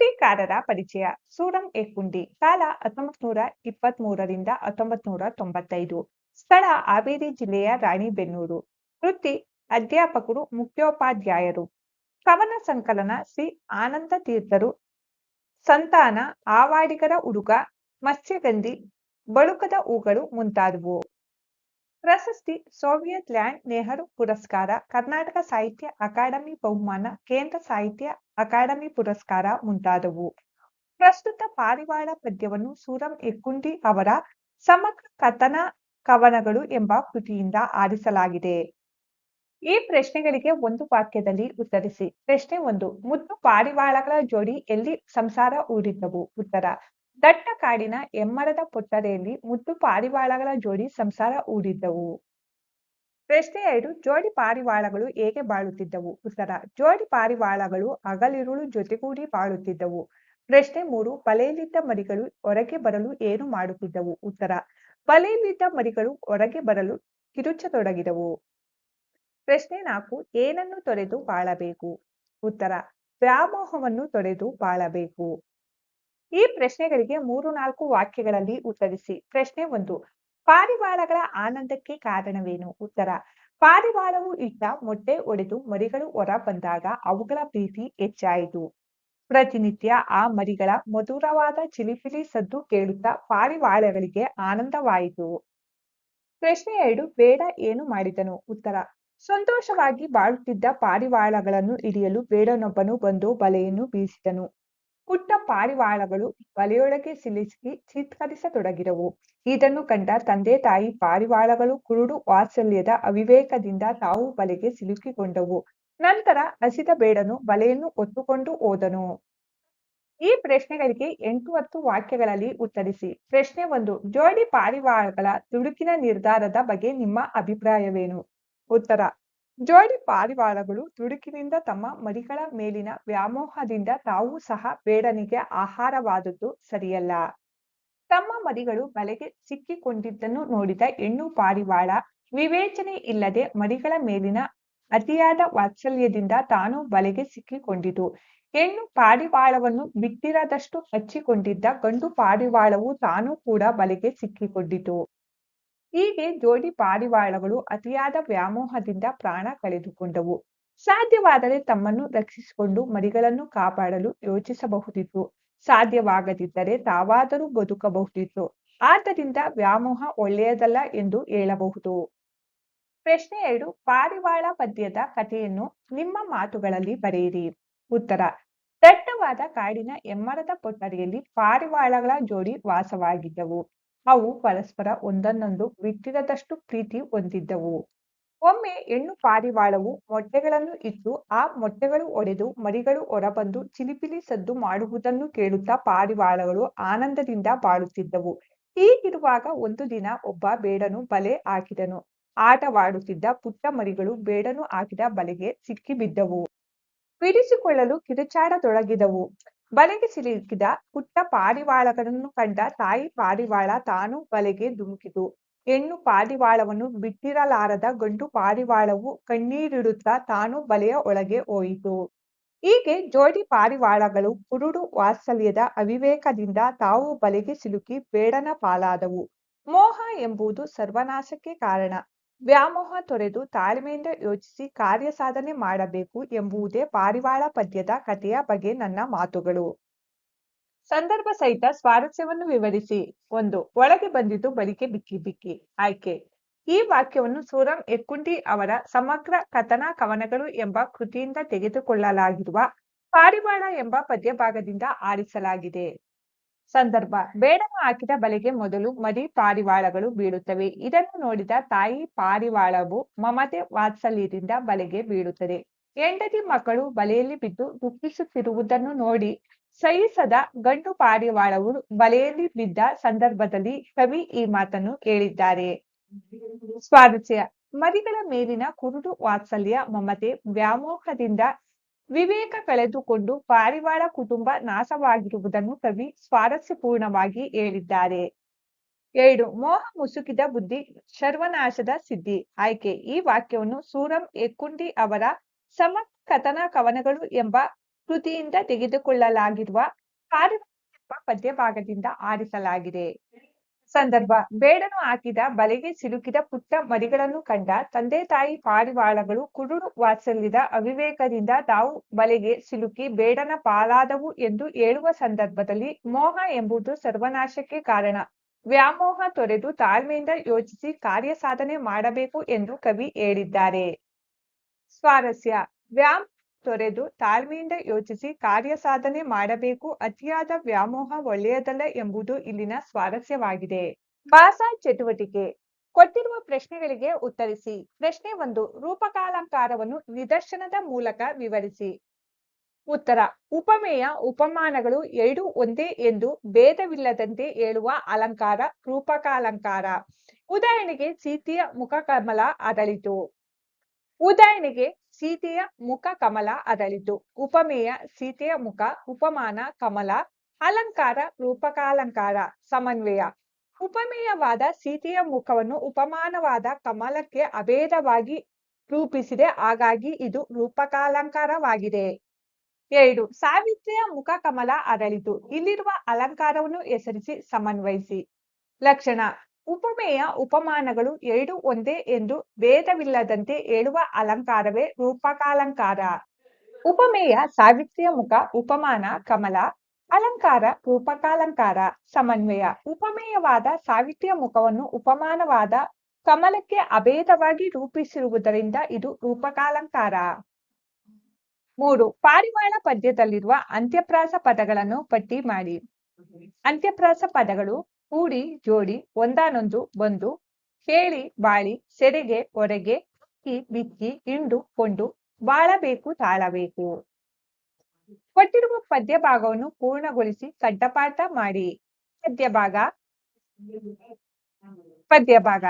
ಕೃತಿಕಾರರ ಪರಿಚಯ. ಸೂರಂ ಎಕ್ಕುಂಡಿ ಕಾಲ ಹತ್ತೊಂಬತ್ ನೂರ ಇಪ್ಪತ್ತ್ ಮೂರರಿಂದ ಹತ್ತೊಂಬತ್ ನೂರ ತೊಂಬತ್ತೈದು. ಸ್ಥಳ, ಹಾವೇರಿ ಜಿಲ್ಲೆಯ ರಾಣಿಬೆನ್ನೂರು. ವೃತ್ತಿ ಅಧ್ಯಾಪಕರು, ಮುಖ್ಯೋಪಾಧ್ಯಾಯರು. ಕವನ ಸಂಕಲನ ಶ್ರೀ ಆನಂದ ತೀರ್ಥರು. ಸಂತಾನ, ಆವಾಡಿಗರ ಹುಡುಗ, ಮತ್ಸ್ಯಗಂಧಿ, ಬಳುಕದ ಹೂಗಳು ಮುಂತಾದವು. ಪ್ರಶಸ್ತಿ ಸೋವಿಯತ್ ಲ್ಯಾಂಡ್ ನೆಹರು ಪುರಸ್ಕಾರ ಕರ್ನಾಟಕ ಸಾಹಿತ್ಯ ಅಕಾಡೆಮಿ ಬಹುಮಾನ ಕೇಂದ್ರ ಸಾಹಿತ್ಯ ಅಕಾಡೆಮಿ ಪುರಸ್ಕಾರ ಮುಂತಾದವು ಪ್ರಸ್ತುತ ಪಾರಿವಾಳ ಪದ್ಯವನ್ನು ಸೂರಂ ಎಕ್ಕುಂಡಿ ಅವರ ಸಮಗ್ರ ಕಥನ ಕವನಗಳು ಎಂಬ ಕೃತಿಯಿಂದ ಆರಿಸಲಾಗಿದೆ. ಈ ಪ್ರಶ್ನೆಗಳಿಗೆ ಒಂದು ವಾಕ್ಯದಲ್ಲಿ ಉತ್ತರಿಸಿ. ಪ್ರಶ್ನೆ ಒಂದು, ಮುದ್ದು ಪಾರಿವಾಳಗಳ ಜೋಡಿ ಎಲ್ಲಿ ಸಂಸಾರ ಹೂಡಿದ್ದವು ಉತ್ತರ ದಟ್ಟ ಕಾಡಿನ ಎಮ್ಮರದ ಪೊಟ್ಟರೆಯಲ್ಲಿ ಮುದ್ದು ಪಾರಿವಾಳಗಳ ಜೋಡಿ ಸಂಸಾರ ಹೂಡಿದ್ದವು ಪ್ರಶ್ನೆ ಎರಡು, ಜೋಡಿ ಪಾರಿವಾಳಗಳು ಹೇಗೆ ಬಾಳುತ್ತಿದ್ದವು? ಉತ್ತರ, ಜೋಡಿ ಪಾರಿವಾಳಗಳು ಹಗಲಿರುಳು ಜೊತೆಗೂಡಿ ಬಾಳುತ್ತಿದ್ದವು. ಪ್ರಶ್ನೆ ಮೂರು, ಬಲೆಯಲ್ಲಿದ್ದ ಮರಿಗಳು ಹೊರಗೆ ಬರಲು ಏನು ಮಾಡುತ್ತಿದ್ದವು? ಉತ್ತರ, ಬಲೆಯಲ್ಲಿದ್ದ ಮರಿಗಳು ಹೊರಗೆ ಬರಲು ಕಿರುಚತೊಡಗಿದವು. ಪ್ರಶ್ನೆ ನಾಲ್ಕು, ಏನನ್ನು ತೊರೆದು ಬಾಳಬೇಕು? ಉತ್ತರ, ವ್ಯಾಮೋಹವನ್ನು ತೊರೆದು ಬಾಳಬೇಕು. ಈ ಪ್ರಶ್ನೆಗಳಿಗೆ ಮೂರು ನಾಲ್ಕು ವಾಕ್ಯಗಳಲ್ಲಿ ಉತ್ತರಿಸಿ. ಪ್ರಶ್ನೆ ಒಂದು, ಪಾರಿವಾಳಗಳ ಆನಂದಕ್ಕೆ ಕಾರಣವೇನು? ಉತ್ತರ, ಪಾರಿವಾಳವು ಇಟ್ಟ ಮೊಟ್ಟೆ ಒಡೆದು ಮರಿಗಳು ಹೊರ ಬಂದಾಗ ಅವುಗಳ ಪ್ರೀತಿ ಹೆಚ್ಚಾಯಿತು. ಪ್ರತಿನಿತ್ಯ ಆ ಮರಿಗಳ ಮಧುರವಾದ ಚಿಲಿಪಿಲಿ ಸದ್ದು ಕೇಳುತ್ತಾ ಪಾರಿವಾಳಗಳಿಗೆ ಆನಂದವಾಯಿತು. ಪ್ರಶ್ನೆ ಎರಡು, ಬೇಡ ಏನು ಮಾಡಿದನು? ಉತ್ತರ, ಸಂತೋಷವಾಗಿ ಬಾಳುತ್ತಿದ್ದ ಪಾರಿವಾಳಗಳನ್ನು ಹಿಡಿಯಲು ಬೇಡನೊಬ್ಬನು ಬಂದು ಬಲೆಯನ್ನು ಬೀಸಿದನು. ಪುಟ್ಟ ಪಾರಿವಾಳಗಳು ಬಲೆಯೊಳಗೆ ಸಿಲುಕಿ ಚಿತ್ಕರಿಸತೊಡಗಿದವು. ಇದನ್ನು ಕಂಡ ತಂದೆ ತಾಯಿ ಪಾರಿವಾಳಗಳು ಕುರುಡು ವಾತ್ಸಲ್ಯದ ಅವಿವೇಕದಿಂದ ತಾವು ಬಲೆಗೆ ಸಿಲುಕಿಕೊಂಡವು. ನಂತರ ಹಸಿದ ಬೇಡನು ಬಲೆಯನ್ನು ಒತ್ತುಕೊಂಡು ಹೋದನು. ಈ ಪ್ರಶ್ನೆಗಳಿಗೆ ಎಂಟು ಹತ್ತು ವಾಕ್ಯಗಳಲ್ಲಿ ಉತ್ತರಿಸಿ. ಪ್ರಶ್ನೆ ಒಂದು, ಜೋಡಿ ಪಾರಿವಾಳಗಳ ದುಡುಕಿನ ನಿರ್ಧಾರದ ಬಗ್ಗೆ ನಿಮ್ಮ ಅಭಿಪ್ರಾಯವೇನು? ಉತ್ತರ ಜೋಡಿ ಪಾರಿವಾಳಗಳು ದುಡುಕಿನಿಂದ ತಮ್ಮ ಮರಿಗಳ ಮೇಲಿನ ವ್ಯಾಮೋಹದಿಂದ ತಾವು ಸಹ ಬೇಡನಿಗೆ ಆಹಾರವಾದದ್ದು ಸರಿಯಲ್ಲ. ತಮ್ಮ ಮರಿಗಳು ಬಲೆಗೆ ಸಿಕ್ಕಿಕೊಂಡಿದ್ದನ್ನು ನೋಡಿದ ಹೆಣ್ಣು ಪಾರಿವಾಳ ವಿವೇಚನೆ ಇಲ್ಲದೆ ಮರಿಗಳ ಮೇಲಿನ ಅತಿಯಾದ ವಾತ್ಸಲ್ಯದಿಂದ ತಾನು ಬಲೆಗೆ ಸಿಕ್ಕಿಕೊಂಡಿತು. ಹೆಣ್ಣು ಪಾರಿವಾಳವನ್ನು ಬಿಟ್ಟಿರದಷ್ಟು ಹಚ್ಚಿಕೊಂಡಿದ್ದ ಗಂಡು ಪಾರಿವಾಳವು ತಾನು ಕೂಡ ಬಲೆಗೆ ಸಿಕ್ಕಿಕೊಂಡಿತು. ಹೀಗೆ ಜೋಡಿ ಪಾರಿವಾಳಗಳು ಅತಿಯಾದ ವ್ಯಾಮೋಹದಿಂದ ಪ್ರಾಣ ಕಳೆದುಕೊಂಡವು. ಸಾಧ್ಯವಾದರೆ ತಮ್ಮನ್ನು ರಕ್ಷಿಸಿಕೊಂಡು ಮರಿಗಳನ್ನು ಕಾಪಾಡಲು ಯೋಚಿಸಬಹುದಿತ್ತು. ಸಾಧ್ಯವಾಗದಿದ್ದರೆ ತಾವಾದರೂ ಬದುಕಬಹುದಿತ್ತು. ಆದ್ದರಿಂದ ವ್ಯಾಮೋಹ ಒಳ್ಳೆಯದಲ್ಲ ಎಂದು ಹೇಳಬಹುದು. ಪ್ರಶ್ನೆ ಎರಡು, ಪಾರಿವಾಳ ಪದ್ಯದ ಕಥೆಯನ್ನು ನಿಮ್ಮ ಮಾತುಗಳಲ್ಲಿ ಬರೆಯಿರಿ. ಉತ್ತರ, ದಟ್ಟವಾದ ಕಾಡಿನ ಎಮ್ಮರದ ಪೊಟ್ಟರಿಯಲ್ಲಿ ಪಾರಿವಾಳಗಳ ಜೋಡಿ ವಾಸವಾಗಿದ್ದವು. ಅವು ಪರಸ್ಪರ ಒಂದನ್ನೊಂದು ಬಿಟ್ಟಿರದಷ್ಟು ಪ್ರೀತಿ ಹೊಂದಿದ್ದವು. ಒಮ್ಮೆ ಹೆಣ್ಣು ಪಾರಿವಾಳವು ಮೊಟ್ಟೆಗಳನ್ನು ಇಟ್ಟು ಆ ಮೊಟ್ಟೆಗಳು ಒಡೆದು ಮರಿಗಳು ಹೊರಬಂದು ಚಿಲಿಪಿಲಿ ಸದ್ದು ಮಾಡುವುದನ್ನು ಕೇಳುತ್ತಾ ಪಾರಿವಾಳಗಳು ಆನಂದದಿಂದ ಬಾಳುತ್ತಿದ್ದವು. ಹೀಗಿರುವಾಗ ಒಂದು ದಿನ ಒಬ್ಬ ಬೇಡನು ಬಲೆ ಹಾಕಿದನು. ಆಟವಾಡುತ್ತಿದ್ದ ಪುಟ್ಟ ಮರಿಗಳು ಬೇಡನು ಹಾಕಿದ ಬಲೆಗೆ ಸಿಕ್ಕಿಬಿದ್ದವು. ಬಿಡಿಸಿಕೊಳ್ಳಲು ಕಿರುಚಾಡತೊಡಗಿದವು. ಬಲೆಗೆ ಸಿಲುಕಿದ ಪುಟ್ಟ ಪಾರಿವಾಳಗಳನ್ನು ಕಂಡ ತಾಯಿ ಪಾರಿವಾಳ ತಾನು ಬಲೆಗೆ ಧುಮುಕಿತು. ಹೆಣ್ಣು ಪಾರಿವಾಳವನ್ನು ಬಿಟ್ಟಿರಲಾರದ ಗಂಡು ಪಾರಿವಾಳವು ಕಣ್ಣೀರಿಡುತ್ತಾ ತಾನು ಬಲೆಯ ಒಳಗೆ ಹೋಯಿತು. ಹೀಗೆ ಜೋಡಿ ಪಾರಿವಾಳಗಳು ಕುರುಡು ವಾತ್ಸಲ್ಯದ ಅವಿವೇಕದಿಂದ ತಾವು ಬಲೆಗೆ ಸಿಲುಕಿ ಬೇಡನ ಪಾಲಾದವು. ಮೋಹ ಎಂಬುದು ಸರ್ವನಾಶಕ್ಕೆ ಕಾರಣ. ವ್ಯಾಮೋಹ ತೊರೆದು ತಾಳ್ಮೆಯಿಂದ ಯೋಚಿಸಿ ಕಾರ್ಯ ಸಾಧನೆ ಮಾಡಬೇಕು ಎಂಬುದೇ ಪಾರಿವಾಳ ಪದ್ಯದ ಕಥೆಯ ಬಗ್ಗೆ ನನ್ನ ಮಾತುಗಳು. ಸಂದರ್ಭ ಸಹಿತ ಸ್ವಾರಸ್ಯವನ್ನು ವಿವರಿಸಿ. ಒಂದು, ಒಳಗೆ ಬಂದಿದ್ದು ಬಲಿಕೆ ಬಿಕ್ಕಿ ಬಿಕ್ಕಿ. ಆಯ್ಕೆ. ಈ ವಾಕ್ಯವನ್ನು ಸೂರಂ ಎಕ್ಕುಂಡಿ ಅವರ ಸಮಗ್ರ ಕಥನ ಕವನಗಳು ಎಂಬ ಕೃತಿಯಿಂದ ತೆಗೆದುಕೊಳ್ಳಲಾಗಿರುವ ಪಾರಿವಾಳ ಎಂಬ ಪದ್ಯ ಭಾಗದಿಂದ ಆರಿಸಲಾಗಿದೆ. ಸಂದರ್ಭ. ಬೇಡಮ ಹಾಕಿದ ಬಲೆಗೆ ಮೊದಲು ಮದಿ ಪಾರಿವಾಳಗಳು ಬೀಳುತ್ತವೆ. ಇದನ್ನು ನೋಡಿದ ತಾಯಿ ಪಾರಿವಾಳವು ಮಮತೆ ವಾತ್ಸಲ್ಯದಿಂದ ಬಲೆಗೆ ಬೀಳುತ್ತದೆ. ಹೆಂಡತಿ ಮಕ್ಕಳು ಬಲೆಯಲ್ಲಿ ಬಿದ್ದು ದುಃಖಿಸುತ್ತಿರುವುದನ್ನು ನೋಡಿ ಸಹಿಸದ ಗಂಡು ಪಾರಿವಾಳವು ಬಲೆಯಲ್ಲಿ ಬಿದ್ದ ಸಂದರ್ಭದಲ್ಲಿ ಕವಿ ಈ ಮಾತನ್ನು ಹೇಳಿದ್ದಾರೆ. ಸ್ವಾರಸ್ಯ ಮರಿಗಳ ಮೇಲಿನ ಕುರುಡು ವಾತ್ಸಲ್ಯ, ಮಮತೆ, ವ್ಯಾಮೋಹದಿಂದ ವಿವೇಕ ಕಳೆದುಕೊಂಡು ಪಾರಿವಾಳ ಕುಟುಂಬ ನಾಶವಾಗಿರುವುದನ್ನು ಕವಿ ಸ್ವಾರಸ್ಯಪೂರ್ಣವಾಗಿ ಹೇಳಿದ್ದಾರೆ. ಎರಡು, ಮೋಹ ಮುಸುಕಿದ ಬುದ್ಧಿ ಸರ್ವನಾಶದ ಸಿದ್ಧಿ. ಆಯ್ಕೆ, ಈ ವಾಕ್ಯವನ್ನು ಸೂರಂ ಎಕ್ಕುಂಡಿ ಅವರ ಸಮ ಕಥನ ಕವನಗಳು ಎಂಬ ಕೃತಿಯಿಂದ ತೆಗೆದುಕೊಳ್ಳಲಾಗಿರುವ ಪಾರಿವಾಳ ಎಂಬ ಪದ್ಯಭಾಗದಿಂದ ಆರಿಸಲಾಗಿದೆ. ಸಂದರ್ಭ. ಬೇಡನು ಹಾಕಿದ ಬಲೆಗೆ ಸಿಲುಕಿದ ಪುಟ್ಟ ಮರಿಗಳನ್ನು ಕಂಡ ತಂದೆ ತಾಯಿ ಪಾರಿವಾಳಗಳು ಕುರುಡು ವಾತ್ಸಲ್ಯದ ಅವಿವೇಕದಿಂದ ತಾವು ಬಲೆಗೆ ಸಿಲುಕಿ ಬೇಡನ ಪಾಲಾದವು ಎಂದು ಹೇಳುವ ಸಂದರ್ಭದಲ್ಲಿ ಮೋಹ ಎಂಬುದು ಸರ್ವನಾಶಕ್ಕೆ ಕಾರಣ. ವ್ಯಾಮೋಹ ತೊರೆದು ತಾಳ್ಮೆಯಿಂದ ಯೋಚಿಸಿ ಕಾರ್ಯ ಸಾಧನೆ ಮಾಡಬೇಕು ಎಂದು ಕವಿ ಹೇಳಿದ್ದಾರೆ. ಸ್ವಾರಸ್ಯ. ವ್ಯಾಮ್ ತೊರೆದು ತಾಳ್ಮೆಯಿಂದ ಯೋಚಿಸಿ ಕಾರ್ಯ ಸಾಧನೆ ಮಾಡಬೇಕು. ಅತಿಯಾದ ವ್ಯಾಮೋಹ ಒಳ್ಳೆಯದಲ್ಲ ಎಂಬುದು ಇಲ್ಲಿನ ಸ್ವಾರಸ್ಯವಾಗಿದೆ. ಭಾಷಾ ಚಟುವಟಿಕೆ. ಕೊಟ್ಟಿರುವ ಪ್ರಶ್ನೆಗಳಿಗೆ ಉತ್ತರಿಸಿ. ಪ್ರಶ್ನೆ ಒಂದು, ರೂಪಕಾಲಂಕಾರವನ್ನು ನಿದರ್ಶನದ ಮೂಲಕ ವಿವರಿಸಿ. ಉತ್ತರ, ಉಪಮೇಯ ಉಪಮಾನಗಳು ಎರಡು ಒಂದೇ ಎಂದು ಭೇದವಿಲ್ಲದಂತೆ ಹೇಳುವ ಅಲಂಕಾರ, ರೂಪಕಾಲಂಕಾರ. ಉದಾಹರಣೆಗೆ, ಸೀತೆಯ ಮುಖಕಮಲ ಅರಳಿತು ಉದಾಹರಣೆಗೆ ಸೀತೆಯ ಮುಖ ಕಮಲ ಅದಲಿತು ಉಪಮೇಯ ಸೀತೆಯ ಮುಖ, ಉಪಮಾನ, ಕಮಲ, ಅಲಂಕಾರ, ರೂಪಕಾಲಂಕಾರ, ಸಮನ್ವಯ. ಉಪಮೇಯವಾದ ಸೀತೆಯ ಮುಖವನ್ನು ಉಪಮಾನವಾದ ಕಮಲಕ್ಕೆ ಅಭೇದವಾಗಿ ರೂಪಿಸಿದೆ. ಹಾಗಾಗಿ ಇದು ರೂಪಕಾಲಂಕಾರವಾಗಿದೆ. ಎರಡು, ಸಾವಿತ್ರಿಯ ಮುಖ ಕಮಲ ಅರಳಿತು. ಇಲ್ಲಿರುವ ಅಲಂಕಾರವನ್ನು ಹೆಸರಿಸಿ ಸಮನ್ವಯಿಸಿ. ಲಕ್ಷಣ ಉಪಮೇಯ ಉಪಮಾನಗಳು ಎರಡು ಒಂದೇ ಎಂದು ಭೇದವಿಲ್ಲದಂತೆ ಹೇಳುವ ಅಲಂಕಾರವೇ ರೂಪಕಾಲಂಕಾರ. ಉಪಮೇಯ ಸಾವಿತ್ರಿಯ ಮುಖ, ಉಪಮಾನ, ಕಮಲ, ಅಲಂಕಾರ ರೂಪಕಾಲಂಕಾರ, ಸಮನ್ವಯ. ಉಪಮೇಯವಾದ ಸಾವಿತ್ರಿಯ ಮುಖವನ್ನು ಉಪಮಾನವಾದ ಕಮಲಕ್ಕೆ ಅಭೇದವಾಗಿ ರೂಪಿಸಿರುವುದರಿಂದ ಇದು ರೂಪಕಾಲಂಕಾರ. ಮೂರು, ಪಾರಿವಾಳ ಪದ್ಯದಲ್ಲಿರುವ ಅಂತ್ಯಪ್ರಾಸ ಪದಗಳನ್ನು ಪಟ್ಟಿ ಮಾಡಿ. ಅಂತ್ಯಪ್ರಾಸ ಪದಗಳು ಕೂಡಿ ಜೋಡಿ ಒಂದಾನೊಂದು ಬಂದು ಹೇಳಿ ಬಾಳಿ ಸೆರೆಗೆ ಹೊರಗೆ ಬಿಕ್ಕಿ ಇಂಡು ಕೊಂಡು ಬಾಳಬೇಕು ತಾಳಬೇಕು. ಕೊಟ್ಟಿರುವ ಪದ್ಯ ಭಾಗವನ್ನು ಪೂರ್ಣಗೊಳಿಸಿ ಕಡ್ಡಪಾಠ ಮಾಡಿ. ಪದ್ಯ ಭಾಗ ಪದ್ಯ ಭಾಗ